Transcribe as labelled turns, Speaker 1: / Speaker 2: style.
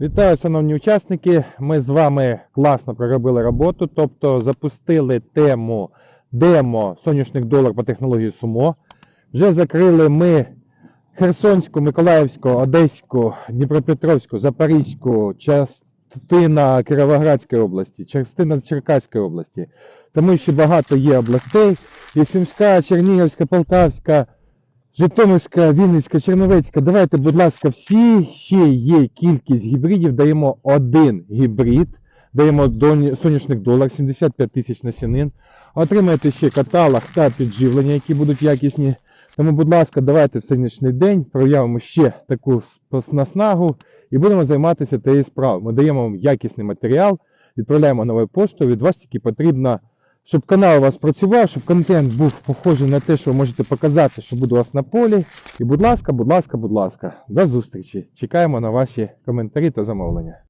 Speaker 1: Вітаю, шановні учасники. Ми з вами класно проробили роботу, тобто запустили тему демо соняшник долар по технології СУМО. Вже закрили ми Херсонську, Миколаївську, Одеську, Дніпропетровську, Запорізьку, частина Кіровоградської області, частина Черкаської області. Тому що багато є областей. І Сумська, Чернігівська, Полтавська, Житомирська, Вінницька, Черновецька. Давайте, будь ласка, всі ще є кількість гібридів. Даємо один гібрид. Даємо соняшник долар 75 тисяч насінин. Отримаєте ще каталог та підживлення, які будуть якісні. Тому, будь ласка, давайте в сьогоднішній день проявимо ще таку наснагу і будемо займатися тією справою. Ми даємо вам якісний матеріал, відправляємо новою поштою. Від вас тільки потрібно, щоб канал у вас працював, щоб контент був похожий на те, що ви можете показати, що буде у вас на полі. І будь ласка, будь ласка, будь ласка, до зустрічі. Чекаємо на ваші коментарі та замовлення.